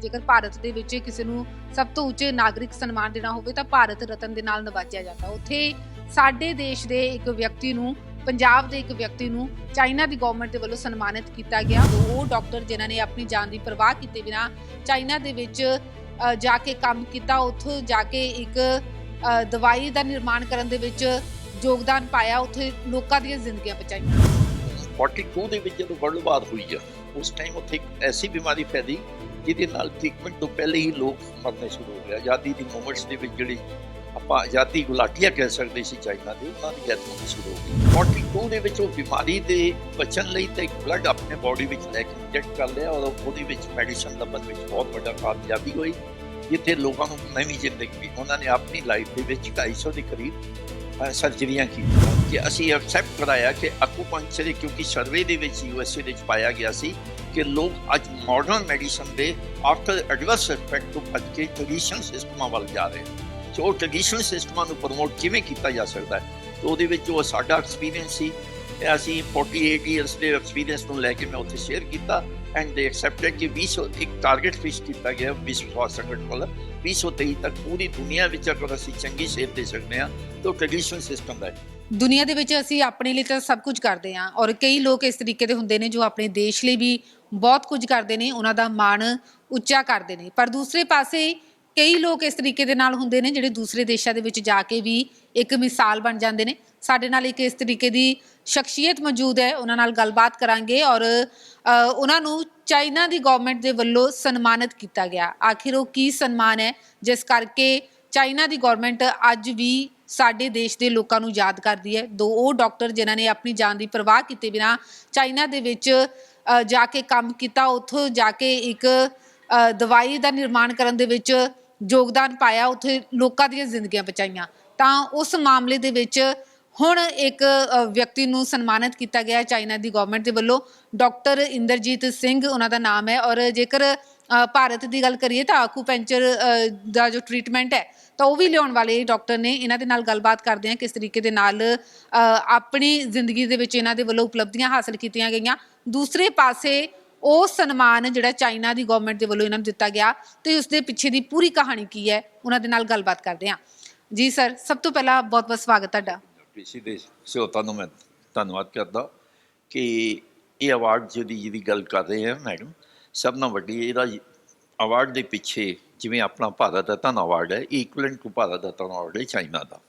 ਜੇਕਰ ਭਾਰਤ ਦੇ ਵਿੱਚ ਕਿਸੇ ਨੂੰ ਸਭ ਤੋਂ ਉੱਚੇ ਨਾਗਰਿਕ ਸਨਮਾਨ ਦੇਣਾ ਹੋਵੇ ਤਾਂ ਭਾਰਤ ਰਤਨ ਦੇ ਨਾਲ ਨਵਾਜਿਆ ਜਾਂਦਾ। ਉੱਥੇ ਸਾਡੇ ਦੇਸ਼ ਦੇ ਇੱਕ ਵਿਅਕਤੀ ਨੂੰ, ਪੰਜਾਬ ਦੇ ਇੱਕ ਵਿਅਕਤੀ ਨੂੰ ਚਾਈਨਾ ਦੀ ਗਵਰਨਮੈਂਟ ਦੇ ਵੱਲੋਂ ਸਨਮਾਨਿਤ ਕੀਤਾ ਗਿਆ। ਉਹ ਡਾਕਟਰ ਜਿਨ੍ਹਾਂ ਨੇ ਆਪਣੀ ਜਾਨ ਦੀ ਪਰਵਾਹ ਕੀਤੇ ਬਿਨਾ ਚਾਈਨਾ ਦੇ ਵਿੱਚ ਜਾ ਕੇ ਕੰਮ ਕੀਤਾ, ਉੱਥੋਂ ਜਾ ਕੇ ਇੱਕ ਦਵਾਈ ਦਾ ਨਿਰਮਾਣ ਕਰਨ ਦੇ ਵਿੱਚ ਯੋਗਦਾਨ ਪਾਇਆ, ਉੱਥੇ ਲੋਕਾਂ ਦੀਆਂ ਜ਼ਿੰਦਗੀਆਂ ਬਚਾਈਆਂ। 42 ਦੇ ਵਿੱਚ ਜਦੋਂ ਵਰਲਡ ਵਾਰ ਹੋਈ ਆ, ਉਸ ਟਾਈਮ ਉੱਥੇ ਐਸੀ ਬਿਮਾਰੀ ਫੈਲੀ ਜਿਹਦੇ ਨਾਲ ਟ੍ਰੀਟਮੈਂਟ ਤੋਂ ਪਹਿਲੇ ਹੀ ਲੋਕ ਮਰਨੇ ਸ਼ੁਰੂ ਹੋ ਗਏ ਆਜ਼ਾਦੀ ਦੀ ਮੂਵਮੈਂਟਸ ਦੇ ਵਿੱਚ ਜਿਹੜੀ ਆਪਾਂ ਆਜ਼ਾਦੀ ਗੁਲਾਟੀਆਂ ਕਹਿ ਸਕਦੇ ਸੀ ਚਾਈਨਾ ਦੀ, ਉਹਨਾਂ ਦੀ ਡੈਥ ਹੋਣੀ ਸ਼ੁਰੂ ਹੋ ਗਈ। 42 ਦੇ ਵਿੱਚ ਉਹ ਬਿਮਾਰੀ ਦੇ ਬਚਣ ਲਈ ਤੇ ਇੱਕ ਬਲੱਡ ਆਪਣੇ ਬਾਡੀ ਵਿੱਚ ਲੈ ਕੇ ਇੰਜੈਕਟ ਕਰ ਲਿਆ ਔਰ ਉਹਦੇ ਵਿੱਚ ਮੈਡੀਸਨ ਲੱਭਣ ਵਿੱਚ ਬਹੁਤ ਵੱਡਾ ਕਾਮਯਾਬੀ ਹੋਈ, ਜਿੱਥੇ ਲੋਕਾਂ ਨੂੰ ਨਵੀਂ ਜ਼ਿੰਦਗੀ ਵੀ ਉਹਨਾਂ ਨੇ ਆਪਣੀ ਲਾਈਫ ਦੇ ਵਿੱਚ 250 ਦੇ ਕਰੀਬ ਸਰਜਰੀਆਂ ਕੀਤੀਆਂ। ਕਿ ਅਸੀਂ ਐਕਸੈਪਟ ਕਰਾਇਆ ਕਿ ਅਕੂਪੰਕਚਰ ਕਿਉਂਕਿ ਸਰਵੇ ਦੇ ਵਿੱਚ ਯੂਐਸਏ ਦੇ ਵਿੱਚ ਪਾਇਆ ਗਿਆ ਸੀ ਕਿ ਲੋਕ ਅੱਜ ਮਾਡਰਨ ਮੈਡੀਸਨ ਦੇ ਆਫਟਰ ਐਡਵਰਸ ਇਫੈਕਟ ਤੋਂ ਬਚ ਕੇ ਟ੍ਰੈਡੀਸ਼ਨਲ ਸਿਸਟਮਾਂ ਵੱਲ ਜਾ ਰਹੇ ਨੇ। ਸੋ ਉਹ ਟ੍ਰੈਡੀਸ਼ਨਲ ਸਿਸਟਮਾਂ ਨੂੰ ਪ੍ਰਮੋਟ ਕਿਵੇਂ ਕੀਤਾ ਜਾ ਸਕਦਾ ਹੈ? ਤੇ ਉਹਦੇ ਵਿੱਚ ਉਹ ਸਾਡਾ ਐਕਸਪੀਰੀਅੰਸ ਸੀ ਤੇ ਅਸੀਂ 48 ਇਅਰਸ ਦੇ ਐਕਸਪੀਰੀਅੰਸ ਨੂੰ ਲੈ ਕੇ ਮੈਂ ਉੱਥੇ ਸ਼ੇਅਰ ਕੀਤਾ ਐਂਡ ਦੇ ਐਕਸੈਪਟਡ ਕਿ 20 ਇੱਕ ਟਾਰਗੇਟ ਫਿਸ਼ ਕੀਤਾ ਗਿਆ ਵਿਸ਼ਵ ਸਵਾਸਥ ਸੰਗਠਨ ਵੱਲੋਂ। 2023 ਤੱਕ ਪੂਰੀ ਦੁਨੀਆ ਵਿੱਚ ਅਗਰ ਅਸੀਂ ਚੰਗੀ ਸੇਧ ਦੇ ਸਕਦੇ ਹਾਂ, ਤਾਂ ਟ੍ਰੈਡੀਸ਼ਨਲ ਸਿਸਟਮ ਦਾ ਦੁਨੀਆ ਦੇ ਵਿੱਚ ਅਸੀਂ ਆਪਣੇ ਲਈ ਤਾਂ ਸਭ ਕੁਝ ਕਰਦੇ ਹਾਂ ਔਰ ਕਈ ਲੋਕ ਇਸ ਤਰੀਕੇ ਦੇ ਹੁੰਦੇ ਨੇ ਜੋ ਆਪਣੇ ਦੇਸ਼ ਲਈ ਵੀ ਬਹੁਤ ਕੁਝ ਕਰਦੇ ਨੇ ਉਹਨਾਂ ਦਾ ਮਾਣ ਉੱਚਾ ਕਰਦੇ ਨੇ। ਪਰ ਦੂਸਰੇ ਪਾਸੇ ਕਈ ਲੋਕ ਇਸ ਤਰੀਕੇ ਦੇ ਨਾਲ ਹੁੰਦੇ ਨੇ ਜਿਹੜੇ ਦੂਸਰੇ ਦੇਸ਼ਾਂ ਦੇ ਵਿੱਚ ਜਾ ਕੇ ਵੀ ਇੱਕ ਮਿਸਾਲ ਬਣ ਜਾਂਦੇ ਨੇ। ਸਾਡੇ ਨਾਲ ਇੱਕ ਇਸ ਤਰੀਕੇ ਦੀ ਸ਼ਖਸੀਅਤ ਮੌਜੂਦ ਹੈ ਉਹਨਾਂ ਨਾਲ ਗੱਲਬਾਤ ਕਰਾਂਗੇ ਔਰ ਅ, ਉਹਨਾਂ ਨੂੰ ਚਾਈਨਾ ਦੀ ਗਵਰਨਮੈਂਟ ਦੇ ਵੱਲੋਂ ਸਨਮਾਨਿਤ ਕੀਤਾ ਗਿਆ। ਆਖਿਰ ਉਹ ਕੀ ਸਨਮਾਨ ਹੈ? ਜਿਸ ਕਰਕੇ ਚਾਈਨਾ ਦੀ ਗਵਰਨਮੈਂਟ ਅੱਜ ਵੀ ਸਾਡੇ ਦੇਸ਼ ਦੇ ਲੋਕਾਂ ਨੂੰ ਯਾਦ ਕਰਦੀ ਹੈ। ਦੋ ਉਹ ਡਾਕਟਰ ਜਿਨ੍ਹਾਂ ਨੇ ਆਪਣੀ ਜਾਨ ਦੀ ਪਰਵਾਹ ਕੀਤੇ ਬਿਨਾ ਚਾਈਨਾ ਦੇ ਵਿੱਚ ਜਾ ਕੇ ਕੰਮ ਕੀਤਾ ਉੱਥੋਂ ਜਾ ਕੇ ਇੱਕ ਦਵਾਈ ਦਾ ਨਿਰਮਾਣ ਕਰਨ ਦੇ ਵਿੱਚ ਯੋਗਦਾਨ ਪਾਇਆ ਉੱਥੇ ਲੋਕਾਂ ਦੀਆਂ ਜ਼ਿੰਦਗੀਆਂ ਬਚਾਈਆਂ। ਤਾਂ ਉਸ ਮਾਮਲੇ ਦੇ ਵਿੱਚ ਹੁਣ ਇੱਕ ਵਿਅਕਤੀ ਨੂੰ ਸਨਮਾਨਿਤ ਕੀਤਾ ਗਿਆ ਚਾਈਨਾ ਦੀ ਗਵਰਨਮੈਂਟ ਦੇ ਵੱਲੋਂ। ਡਾਕਟਰ ਇੰਦਰਜੀਤ ਸਿੰਘ ਉਹਨਾਂ ਦਾ ਨਾਮ ਹੈ। ਔਰ ਜੇਕਰ ਭਾਰਤ ਦੀ ਗੱਲ ਕਰੀਏ ਤਾਂ ਆਕੂਪੈਂਚਰ ਅ, ਦਾ ਜੋ ਟ੍ਰੀਟਮੈਂਟ ਹੈ ਤਾਂ ਉਹ ਵੀ ਲਿਆਉਣ ਵਾਲੇ ਡਾਕਟਰ ਨੇ, ਇਹਨਾਂ ਦੇ ਨਾਲ ਗੱਲਬਾਤ ਕਰਦੇ ਹਾਂ ਕਿਸ ਤਰੀਕੇ ਦੇ ਨਾਲ ਆਪਣੀ ਜ਼ਿੰਦਗੀ ਦੇ ਵਿੱਚ ਇਹਨਾਂ ਦੇ ਵੱਲੋਂ ਉਪਲਬਧੀਆਂ ਹਾਸਲ ਕੀਤੀਆਂ ਗਈਆਂ। ਦੂਸਰੇ ਪਾਸੇ ਉਹ ਸਨਮਾਨ ਜਿਹੜਾ ਚਾਈਨਾ ਦੀ ਗਵਰਨਮੈਂਟ ਦੇ ਵੱਲੋਂ ਇਹਨਾਂ ਨੂੰ ਦਿੱਤਾ ਗਿਆ ਤੇ ਉਸ ਦੇ ਪਿੱਛੇ ਦੀ ਪੂਰੀ ਕਹਾਣੀ ਕੀ ਹੈ, ਉਹਨਾਂ ਦੇ ਨਾਲ ਗੱਲਬਾਤ ਕਰਦੇ ਹਾਂ। ਜੀ ਸਰ, ਸਭ ਤੋਂ ਪਹਿਲਾਂ ਬਹੁਤ ਬਹੁਤ ਸਵਾਗਤ ਤੁਹਾਡਾ। ਪੀਸੀ ਦੇ ਸਰੋਤਾਂ ਨੂੰ ਮੈਂ ਧੰਨਵਾਦ ਕਰਦਾ ਕਿ ਇਹ ਅਵਾਰਡ ਜਿਹਦੀ ਜਿਹਦੀ ਗੱਲ ਕਰ ਰਹੇ ਹਾਂ ਮੈਡਮ, ਸਭ ਨਾਲੋਂ ਵੱਡੀ ਇਹਦਾ ਅਵਾਰਡ ਦੇ ਪਿੱਛੇ ਜਿਵੇਂ ਆਪਣਾ ਭਾਰਤ ਦਾ ਧਨ ਅਵਾਰਡ ਹੈ ਇਕੁਇਵਲੈਂਟ ਟੂ ਭਾਰਤ ਦਾ ਧਨ ਅਵਾਰਡ ਹੈ ਚਾਈਨਾ ਦਾ।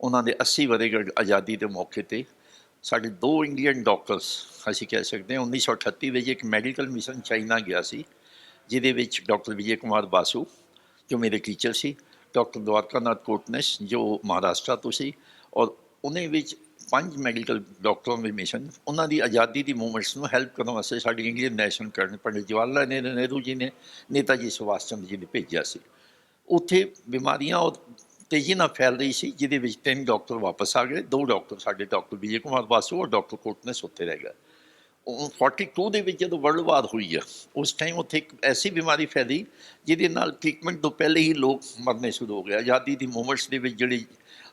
ਉਹਨਾਂ ਦੇ 80 ਵਰ੍ਹੇਗੰਢ ਆਜ਼ਾਦੀ ਦੇ ਮੌਕੇ ਤੇ ਸਾਡੇ ਦੋ ਇੰਡੀਅਨ ਡਾਕਟਰਸ ਅਸੀਂ ਕਹਿ ਸਕਦੇ ਹਾਂ 1938 ਵਿੱਚ ਇੱਕ ਮੈਡੀਕਲ ਮਿਸ਼ਨ ਚਾਈਨਾ ਗਿਆ ਸੀ, ਜਿਹਦੇ ਵਿੱਚ ਡਾਕਟਰ ਵਿਜੇ ਕੁਮਾਰ ਬਾਸੂ, ਜੋ ਮੇਰੇ ਟੀਚਰ ਸੀ ਡਾਕਟਰ ਦਵਾਰਕਾਨਾਥ ਕੋਟਨਸ, ਜੋ ਮਹਾਰਾਸ਼ਟਰ ਤੋਂ ਸੀ, ਔਰ ਉਹਨੇ ਵਿੱਚ ਪੰਜ ਮੈਡੀਕਲ ਡਾਕਟਰਾਂ ਦੇ ਮਿਸ਼ਨ, ਉਹਨਾਂ ਦੀ ਆਜ਼ਾਦੀ ਦੀ ਮੂਵਮੈਂਟਸ ਨੂੰ ਹੈਲਪ ਕਰਨ ਵਾਸਤੇ ਸਾਡੀ ਇੰਡੀਅਨ ਨੈਸ਼ਨਲ ਕਰਨ ਪੰਡਿਤ ਜਵਾਹਰ ਲਾਲ ਨਹਿਰੂ ਨਹਿਰੂ ਜੀ ਨੇ ਨੇਤਾ ਜੀ ਸੁਭਾਸ਼ ਚੰਦਰ ਜੀ ਨੇ ਭੇਜਿਆ ਸੀ। ਉੱਥੇ ਬਿਮਾਰੀਆਂ ਉਹ ਤੇਜ਼ੀ ਨਾਲ ਫੈਲ ਰਹੀ ਸੀ, ਜਿਹਦੇ ਵਿੱਚ ਤਿੰਨ ਡਾਕਟਰ ਵਾਪਸ ਆ ਗਏ, ਦੋ ਡਾਕਟਰ ਸਾਡੇ ਡਾਕਟਰ ਵਿਜੇ ਕੁਮਾਰ ਬਾਸੂ ਔਰ ਡਾਕਟਰ ਕੋਟਨਸ ਉੱਥੇ ਰਹਿ ਗਏ। ਉਹ 42 ਦੇ ਵਿੱਚ ਜਦੋਂ ਵਰਲਡ ਵਾਰ ਹੋਈ ਆ, ਉਸ ਟਾਈਮ ਉੱਥੇ ਇੱਕ ਐਸੀ ਬਿਮਾਰੀ ਫੈਲੀ, ਜਿਹਦੇ ਨਾਲ ਟ੍ਰੀਟਮੈਂਟ ਤੋਂ ਪਹਿਲੇ ਹੀ ਲੋਕ ਮਰਨੇ ਸ਼ੁਰੂ ਹੋ ਗਏ, ਆਜ਼ਾਦੀ ਦੀ ਮੂਵਮੈਂਟਸ ਦੇ ਵਿੱਚ ਜਿਹੜੀ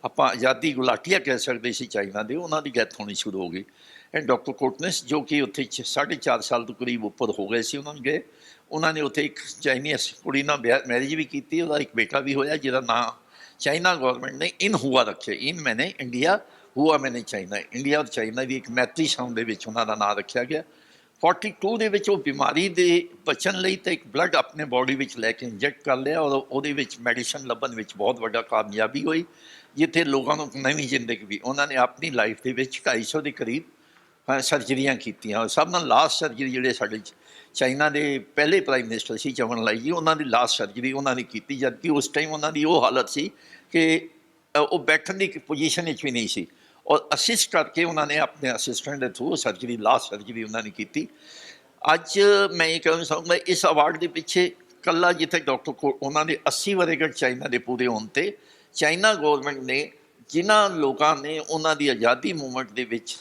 ਆਪਾਂ ਆਜ਼ਾਦੀ ਗੁਲਾਟੀਆ ਕਹਿ ਸਕਦੇ ਸੀ ਚਾਈਨਾ ਦੇ, ਉਹਨਾਂ ਦੀ ਡੈਥ ਹੋਣੀ ਸ਼ੁਰੂ ਹੋ ਗਈ। ਐਂਡ ਡਾਕਟਰ ਕੋਟਨਸ, ਜੋ ਕਿ ਉੱਥੇ 4.5 ਸਾਲ ਤੋਂ ਕਰੀਬ ਉੱਪਰ ਹੋ ਗਏ ਸੀ ਉਹਨਾਂ ਨੂੰ ਗਏ ਉਹਨਾਂ ਨੇ ਉੱਥੇ ਇੱਕ ਚਾਈਨੀਜ਼ ਕੁੜੀ ਨਾਲ ਮੈਰਿਜ ਵੀ ਕੀਤੀ, ਉਹਦਾ ਇੱਕ ਬੇਟਾ ਵੀ ਹੋਇਆ, ਜਿਹਦਾ ਨਾਂ ਚਾਈਨਾ ਗਵਰਨਮੈਂਟ ਨੇ ਇਨ ਹੁਆ ਰੱਖਿਆ। ਇਨ ਮੈਨੇ ਇੰਡੀਆ, ਹੁਆ ਮੈਨੇ ਚਾਈਨਾ। ਇੰਡੀਆ ਔਰ ਚਾਈਨਾ ਦੀ ਇੱਕ ਮੈਤਰੀ ਸਾਊਂਡ ਦੇ ਵਿੱਚ ਉਹਨਾਂ ਦਾ ਨਾਂ ਰੱਖਿਆ ਗਿਆ। 42 ਦੇ ਵਿੱਚ ਉਹ ਬਿਮਾਰੀ ਦੇ ਬਚਣ ਲਈ ਤੇ ਇੱਕ ਬਲੱਡ ਆਪਣੇ ਬਾਡੀ ਵਿੱਚ ਲੈ ਕੇ ਇੰਜੈਕਟ ਕਰ ਲਿਆ ਔਰ ਉਹਦੇ ਵਿੱਚ ਮੈਡੀਸਨ ਲੱਭਣ ਵਿੱਚ ਬਹੁਤ ਵੱਡਾ ਕਾਮਯਾਬੀ ਹੋਈ। ਜਿੱਥੇ ਲੋਕਾਂ ਨੂੰ ਨਵੀਂ ਜ਼ਿੰਦਗੀ ਵੀ, ਉਹਨਾਂ ਨੇ ਆਪਣੀ ਲਾਈਫ ਦੇ ਵਿੱਚ 250 ਦੇ ਕਰੀਬ ਸਰਜਰੀਆਂ ਕੀਤੀਆਂ। ਔਰ ਸਭ ਨਾਲ ਲਾਸਟ ਸਰਜਰੀ ਜਿਹੜੇ ਸਾਡੇ ਚਾਈਨਾ ਦੇ ਪਹਿਲੇ ਪ੍ਰਾਈਮ ਮਿਨਿਸਟਰ ਸੀ ਚਵਨ ਲਾਈ ਜੀ, ਉਹਨਾਂ ਦੀ ਲਾਸਟ ਸਰਜਰੀ ਉਹਨਾਂ ਨੇ ਕੀਤੀ, ਜਦਕਿ ਉਸ ਟਾਈਮ ਉਹਨਾਂ ਦੀ ਉਹ ਹਾਲਤ ਸੀ ਕਿ ਉਹ ਬੈਠਣ ਦੀ ਪੋਜੀਸ਼ਨ ਵਿੱਚ ਵੀ ਨਹੀਂ ਸੀ। ਔਰ ਅਸਿਸਟ ਕਰਕੇ ਉਹਨਾਂ ਨੇ ਆਪਣੇ ਅਸਿਸਟੈਂਟ ਦੇ ਥਰੂ ਸਰਜਰੀ ਲਾਸਟ ਸਰਜਰੀ ਉਹਨਾਂ ਨੇ ਕੀਤੀ। ਅੱਜ ਮੈਂ ਇਹ ਕਹਿਣਾ ਚਾਹੁੰਦਾ ਇਸ ਅਵਾਰਡ ਦੇ ਪਿੱਛੇ ਕੱਲਾ ਜਿੱਥੇ ਡਾਕਟਰ ਕੋ ਉਹਨਾਂ ਦੇ 80 ਵਰ੍ਹੇਗੰਢ ਚਾਈਨਾ ਦੇ ਪੂਰੇ ਹੋਣ ਤੇ ਚਾਈਨਾ ਗਵਰਨਮੈਂਟ ਨੇ ਜਿਨ੍ਹਾਂ ਲੋਕਾਂ ਨੇ ਉਹਨਾਂ ਦੀ ਆਜ਼ਾਦੀ ਮੂਵਮੈਂਟ ਦੇ ਵਿੱਚ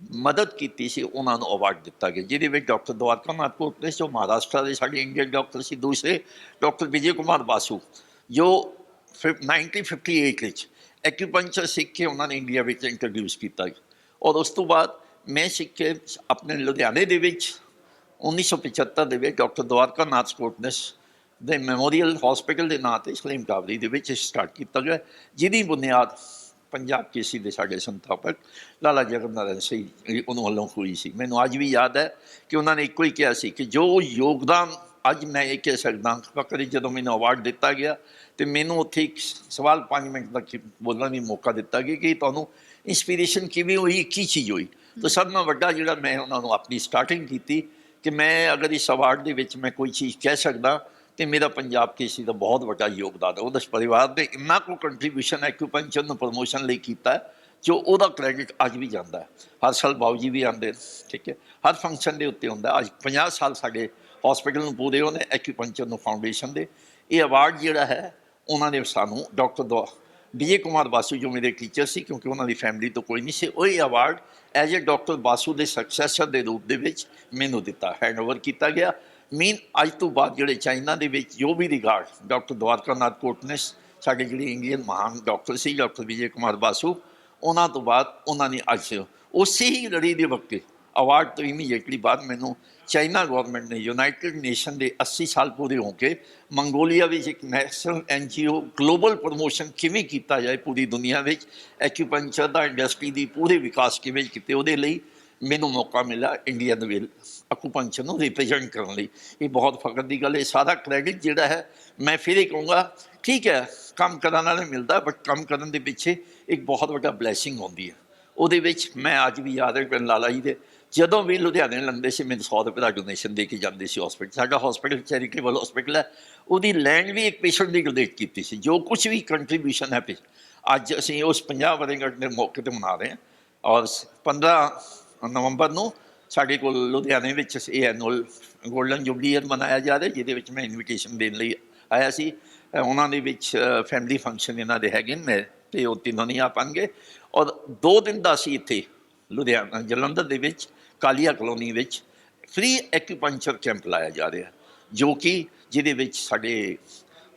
ਮਦਦ ਕੀਤੀ ਸੀ, ਉਹਨਾਂ ਨੂੰ ਅਵਾਰਡ ਦਿੱਤਾ ਗਿਆ, ਜਿਹਦੇ ਵਿੱਚ ਡਾਕਟਰ ਦਵਾਰਕਾਨਾਥ ਕੋਟਲੇ ਜੋ ਮਹਾਰਾਸ਼ਟਰ ਦੇ ਸਾਡੇ ਇੰਡੀਅਨ ਡਾਕਟਰ ਸੀ, ਦੂਸਰੇ ਡਾਕਟਰ ਵਿਜੇ ਕੁਮਾਰ ਬਾਸੂ, ਜੋ ਫਿਰ 1958 ਵਿੱਚ ਐਕਿਊਪੰਕਚਰ ਸਿੱਖ ਕੇ ਉਹਨਾਂ ਨੇ ਇੰਡੀਆ ਵਿੱਚ ਇੰਟਰੋਡਿਊਸ ਕੀਤਾ ਔਰ ਉਸ ਤੋਂ ਬਾਅਦ ਮੈਂ ਸਿੱਖ ਕੇ ਆਪਣੇ ਲੁਧਿਆਣੇ ਦੇ ਵਿੱਚ 1975 ਦੇ ਵਿੱਚ ਡਾਕਟਰ ਦਵਾਰਕਾ ਨਾਥ ਸਪੋਰਟਨੈਸ ਦੇ ਮੈਮੋਰੀਅਲ ਹਸਪੀਟਲ ਦੇ ਨਾਂ ਤੇ ਸਲੀਮ ਕਾਬਰੀ ਦੇ ਵਿੱਚ ਸਟਾਰਟ ਕੀਤਾ ਗਿਆ ਜਿਹਦੀ ਬੁਨਿਆਦ ਪੰਜਾਬ ਕੇਸੀ ਦੇ ਸਾਡੇ ਸੰਥਾਪਕ ਲਾਲਾ ਜਗਤ ਸਿੰਘ ਜੀ ਉਹਨਾਂ ਵੱਲੋਂ ਹੋਈ ਸੀ। ਮੈਨੂੰ ਅੱਜ ਵੀ ਯਾਦ ਹੈ ਕਿ ਉਹਨਾਂ ਨੇ ਇੱਕੋ ਹੀ ਕਿਹਾ ਸੀ ਕਿ ਜੋ ਯੋਗਦਾਨ ਅੱਜ ਮੈਂ ਇਹ ਕਹਿ ਸਕਦਾ ਫਕਰ ਜਦੋਂ ਮੈਨੂੰ ਅਵਾਰਡ ਦਿੱਤਾ ਗਿਆ ਤੇ ਮੈਨੂੰ ਉੱਥੇ ਇੱਕ ਸਵਾਲ 5 ਮਿੰਟ ਤੱਕ ਬੋਲਣ ਦੀ ਮੌਕਾ ਦਿੱਤਾ ਗਿਆ ਕਿ ਤੁਹਾਨੂੰ ਇਨਸਪੀਰੇਸ਼ਨ ਕਿਵੇਂ ਹੋਈ, ਕੀ ਚੀਜ਼ ਹੋਈ? ਤਾਂ ਸਭ ਤੋਂ ਵੱਡਾ ਜਿਹੜਾ ਮੈਂ ਉਹਨਾਂ ਨੂੰ ਆਪਣੀ ਸਟਾਰਟਿੰਗ ਕੀਤੀ ਕਿ ਮੈਂ ਅਗਰ ਇਸ ਅਵਾਰਡ ਦੇ ਵਿੱਚ ਮੈਂ ਕੋਈ ਚੀਜ਼ ਕਹਿ ਸਕਦਾ ਤੇ ਮੇਰਾ ਪੰਜਾਬ ਕੇਸੀ ਦਾ ਬਹੁਤ ਵੱਡਾ ਯੋਗਦਾਨ ਹੈ। ਉਹਦੇ ਪਰਿਵਾਰ ਦੇ ਇੰਨਾ ਕੋ ਕੰਟਰੀਬਿਊਸ਼ਨ ਐਕੂਪੈਂਚਰ ਨੂੰ ਪ੍ਰਮੋਸ਼ਨ ਲਈ ਕੀਤਾ ਹੈ, ਜੋ ਉਹਦਾ ਕ੍ਰੈਡਿਟ ਅੱਜ ਵੀ ਜਾਂਦਾ ਹੈ। ਹਰ ਸਾਲ ਬਾਊ ਜੀ ਵੀ ਆਉਂਦੇ ਠੀਕ ਹੈ। ਹਰ ਫੰਕਸ਼ਨ ਦੇ ਉੱਤੇ ਹੁੰਦਾ ਅੱਜ 50 ਸਾਲ ਸਾਡੇ ਹਸਪੀਟਲ ਨੂੰ ਪੂਰੇ ਹੋਣੇ ਐਕੂਪੰਕਚਰ ਨੂੰ ਫਾਊਂਡੇਸ਼ਨ ਦੇ। ਇਹ ਅਵਾਰਡ ਜਿਹੜਾ ਹੈ ਉਹਨਾਂ ਨੇ ਸਾਨੂੰ ਡਾਕਟਰ ਦੋ ਵਿਜੇ ਕੁਮਾਰ ਬਾਸੂ ਜੋ ਮੇਰੇ ਟੀਚਰ ਸੀ ਕਿਉਂਕਿ ਉਹਨਾਂ ਦੀ ਫੈਮਿਲੀ ਤੋਂ ਕੋਈ ਨਹੀਂ ਸੀ ਉਹ ਇਹ award as a doctor Basu ਦੇ ਸਕਸੈਸਰ ਦੇ ਰੂਪ ਦੇ ਵਿੱਚ ਮੈਨੂੰ ਦਿੱਤਾ ਹੈਂਡਓਵਰ ਕੀਤਾ ਗਿਆ। ਮੀਨ ਅੱਜ ਤੋਂ ਬਾਅਦ ਜਿਹੜੇ ਚਾਈਨਾ ਦੇ ਵਿੱਚ ਜੋ ਵੀ ਰਿਗਾਰਡ, ਡਾਕਟਰ ਦਵਾਰਕਾ ਨਾਥ ਕੋਟਨਸ ਸਾਡੇ ਜਿਹੜੇ ਇੰਡੀਅਨ ਮਹਾਨ ਡਾਕਟਰ ਸੀ, ਡਾਕਟਰ ਵਿਜੇ ਕੁਮਾਰ ਬਾਸੂ, ਉਹਨਾਂ ਤੋਂ ਬਾਅਦ ਉਹਨਾਂ ਨੇ ਅੱਜ ਉਸੇ ਹੀ ਲੜੀ ਦੇ ਵਕਤ ਅਵਾਰਡ ਤੋਂ ਇਮੀਡੀਏਟਲੀ ਬਾਅਦ ਮੈਨੂੰ ਚਾਈਨਾ ਗਵਰਨਮੈਂਟ ਨੇ ਯੂਨਾਈਟਿਡ ਨੇਸ਼ਨ ਦੇ 80 ਸਾਲ ਪੂਰੇ ਹੋ ਕੇ ਮੰਗੋਲੀਆ ਵਿੱਚ ਇੱਕ ਨੈਸ਼ਨਲ ਐਨਜੀਓ ਗਲੋਬਲ ਪ੍ਰੋਮੋਸ਼ਨ ਕਿਵੇਂ ਕੀਤਾ ਜਾਏ ਪੂਰੀ ਦੁਨੀਆ ਵਿੱਚ ਐਕਿਊਪੰਕਚਰ ਦਾ ਇੰਡਸਟਰੀ ਦੀ ਪੂਰੇ ਵਿਕਾਸ ਕਿਵੇਂ ਕੀਤੇ ਉਹਦੇ ਲਈ ਮੈਨੂੰ ਮੌਕਾ ਮਿਲਿਆ ਇੰਡੀਆ ਦੇ ਵਿੱਚ ਅਕੂਪੰਕਚਰ ਨੂੰ ਰਿਪਰੈਜ਼ੈਂਟ ਕਰਨ ਲਈ। ਇਹ ਬਹੁਤ ਫਖਰ ਦੀ ਗੱਲ ਹੈ ਸਾਰਾ ਕ੍ਰੈਡਿਟ ਜਿਹੜਾ ਹੈ, ਮੈਂ ਫਿਰ ਇਹ ਕਹੂੰਗਾ, ਠੀਕ ਹੈ, ਕੰਮ ਕਰਨ ਵਾਲੇ ਮਿਲਦਾ ਬਟ ਕੰਮ ਕਰਨ ਦੇ ਪਿੱਛੇ ਇੱਕ ਬਹੁਤ ਵੱਡਾ ਬਲੇਸਿੰਗ ਹੁੰਦੀ ਹੈ। ਉਹਦੇ ਵਿੱਚ ਮੈਂ ਅੱਜ ਵੀ ਯਾਦ ਹੈ ਕਿ ਲਾਲਾ ਜੀ ਦੇ, ਜਦੋਂ ਵੀ ਲੁਧਿਆਣੇ ਲੰਦੇ ਸੀ, ਮੈਨੂੰ 100 ਰੁਪਏ ਦਾ ਡੋਨੇਸ਼ਨ ਦੇ ਕੇ ਜਾਂਦੇ ਸੀ ਹਸਪੀਟਲ ਸਾਡਾ ਹਸਪੀਟਲ ਚੈਰੀਟੇਬਲ ਹਸਪੀਟਲ ਹੈ। ਉਹਦੀ ਲੈਂਡ ਵੀ ਇੱਕ ਪੇਸ਼ੈਂਟ ਦੀ ਡੋਨੇਟ ਕੀਤੀ ਸੀ, ਜੋ ਕੁਝ ਵੀ ਕੰਟਰੀਬਿਊਸ਼ਨ ਹੈ ਪੇ ਅੱਜ ਅਸੀਂ ਉਸ 50 ਵਰ੍ਹੇਗੰਢ ਦੇ ਮੌਕੇ ਤੇ ਮਨਾ ਰਹੇ ਹਾਂ। ਔਰ 15 ਨਵੰਬਰ ਨੂੰ ਸਾਡੇ ਕੋਲ ਲੁਧਿਆਣੇ ਵਿੱਚ ਇਹ ਐਨੂਅਲ ਗੋਲਡਨ ਜੁਬਲੀ ਈਅਰ ਮਨਾਇਆ ਜਾ ਰਿਹਾ, ਜਿਹਦੇ ਵਿੱਚ ਮੈਂ ਇਨਵੀਟੇਸ਼ਨ ਦੇਣ ਲਈ ਆਇਆ ਸੀ। ਉਹਨਾਂ ਦੇ ਵਿੱਚ ਫੈਮਿਲੀ ਫੰਕਸ਼ਨ ਇਹਨਾਂ ਦੇ ਹੈਗੇ ਨੇ ਤੇ ਉਹ ਤਿੰਨੋਂ ਨਹੀਂ ਆ ਪਾਣਗੇ। ਔਰ ਦੋ ਦਿਨ ਦਾ ਸੀ ਇੱਥੇ ਲੁਧਿਆਣਾ, ਜਲੰਧਰ ਦੇ ਵਿੱਚ, ਕਾਲੀਆ ਕਲੋਨੀ ਵਿੱਚ ਫ੍ਰੀ ਐਕੂਪੰਕਚਰ ਕੈਂਪ ਲਾਇਆ ਜਾ ਰਿਹਾ, ਜੋ ਕਿ ਜਿਹਦੇ ਵਿੱਚ ਸਾਡੇ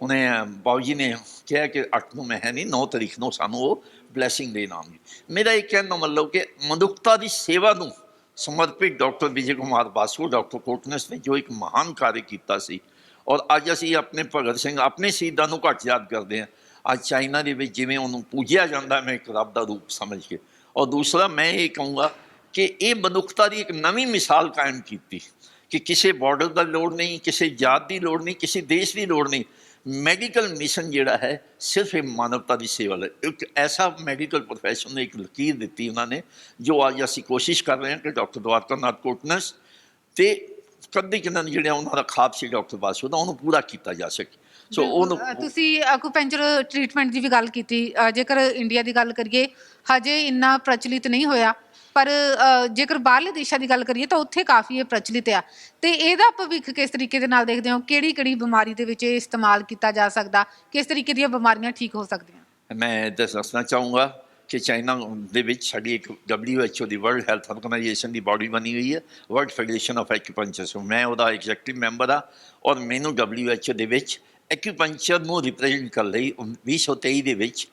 ਉਹਨੇ ਬਾਊ ਜੀ ਨੇ ਕਿਹਾ ਕਿ 8 ਨੂੰ ਮੈਂ ਹੈ ਨਹੀਂ 9 ਤਰੀਕ ਨੂੰ ਸਾਨੂੰ ਉਹ ਬਲੇਸਿੰਗ ਦੇ ਆਉਣਗੇ ਮੇਰਾ ਇਹ ਕਹਿਣ ਦਾ ਮਤਲਬ ਕਿ ਮਨੁੱਖਤਾ ਦੀ ਸੇਵਾ ਨੂੰ ਸਮਰਪਿਤ ਡਾਕਟਰ ਵਿਜੇ ਕੁਮਾਰ ਬਾਸੂ, ਡਾਕਟਰ ਕੋਟਨਸ ਨੇ ਜੋ ਇੱਕ ਮਹਾਨ ਕਾਰਜ ਕੀਤਾ ਸੀ ਔਰ ਅੱਜ ਅਸੀਂ ਆਪਣੇ ਭਗਤ ਸਿੰਘ ਆਪਣੇ ਸ਼ਹੀਦਾਂ ਨੂੰ ਘੱਟ ਯਾਦ ਕਰਦੇ ਹਾਂ। ਅੱਜ ਚਾਈਨਾ ਦੇ ਵਿੱਚ ਜਿਵੇਂ ਉਹਨੂੰ ਪੂਜਿਆ ਜਾਂਦਾ, ਮੈਂ ਇੱਕ ਰੱਬ ਦਾ ਰੂਪ ਸਮਝ ਕੇ। ਔਰ ਦੂਸਰਾ, ਮੈਂ ਇਹ ਕਹੂੰਗਾ ਕਿ ਇਹ ਮਨੁੱਖਤਾ ਦੀ ਇੱਕ ਨਵੀਂ ਮਿਸਾਲ ਕਾਇਮ ਕੀਤੀ ਕਿ ਕਿਸੇ ਬਾਰਡਰ ਦਾ ਲੋੜ ਨਹੀਂ, ਕਿਸੇ ਜਾਤ ਦੀ ਲੋੜ ਨਹੀਂ, ਕਿਸੇ ਦੇਸ਼ ਦੀ ਲੋੜ ਨਹੀਂ। ਮੈਡੀਕਲ ਮਿਸ਼ਨ ਜਿਹੜਾ ਹੈ ਸਿਰਫ ਇਹ ਮਾਨਵਤਾ ਦੀ ਸੇਵਾ ਲਈ। ਇੱਕ ਐਸਾ ਮੈਡੀਕਲ ਪ੍ਰੋਫੈਸ਼ਨ ਨੇ ਇੱਕ ਲਕੀਰ ਦਿੱਤੀ ਉਹਨਾਂ ਨੇ ਜੋ ਅੱਜ ਅਸੀਂ ਕੋਸ਼ਿਸ਼ ਕਰ ਰਹੇ ਹਾਂ ਕਿ ਡਾਕਟਰ ਦਵਾਰਕਾ ਨਾਥ ਕੋਟਨਸ ਤੇ ਕਦੀ ਕਿਨਾਂ ਜਿਹੜਾ ਉਹਨਾਂ ਦਾ ਖਾਬ ਸੀ ਡਾਕਟਰ ਬਾਸੂ ਦਾ ਉਹਨੂੰ ਪੂਰਾ ਕੀਤਾ ਜਾ ਸਕੇ। ਸੋ ਉਹਨੂੰ ਤੁਸੀਂ ਅਕੂਪੈਂਚਰ ਟ੍ਰੀਟਮੈਂਟ ਦੀ ਵੀ ਗੱਲ ਕੀਤੀ। ਜੇਕਰ ਇੰਡੀਆ ਦੀ ਗੱਲ ਕਰੀਏ ਹਜੇ ਇੰਨਾ ਪ੍ਰਚਲਿਤ ਨਹੀਂ ਹੋਇਆ। ਪਰ ਅ, ਜੇਕਰ ਬਾਹਰਲੇ ਦੇਸ਼ਾਂ ਦੀ ਗੱਲ ਕਰੀਏ ਤਾਂ ਉੱਥੇ ਕਾਫੀ ਇਹ ਪ੍ਰਚਲਿਤ ਆ। ਤੇ ਇਹਦਾ ਭਵਿੱਖ ਕਿਸ ਤਰੀਕੇ ਦੇ ਨਾਲ ਦੇਖਦੇ ਹੋ? ਕਿਹੜੀ ਕਿਹੜੀ ਬਿਮਾਰੀ ਦੇ ਵਿੱਚ ਇਹ ਇਸਤੇਮਾਲ ਕੀਤਾ ਜਾ ਸਕਦਾ? ਕਿਸ ਤਰੀਕੇ ਦੀਆਂ ਬਿਮਾਰੀਆਂ ਠੀਕ ਹੋ ਸਕਦੀਆਂ? ਮੈਂ ਦੱਸ- ਦੱਸਣਾ ਚਾਹੂੰਗਾ ਕਿ ਚਾਈਨਾ ਦੇ ਵਿੱਚ ਸਾਡੀ ਇੱਕ WHO ਦੀ ਵਰਲਡ ਹੈਲਥ ਆਰਗੇਨਾਈਜੇਸ਼ਨ ਦੀ ਬਾਡੀ ਬਣੀ ਹੋਈ ਹੈ world federation of acupuncture so ਮੈਂ ਉਹਦਾ ਐਗਜ਼ੈਕਟਿਵ ਮੈਂਬਰ ਆ ਔਰ ਮੈਨੂੰ WHO ਦੇ ਵਿੱਚ ਐਕਿਊਪੰਕਚਰ ਨੂੰ ਰਿਪਰੈਜ਼ੈਂਟ ਕਰਨ ਲਈ 2023 ਦੇ ਵਿੱਚ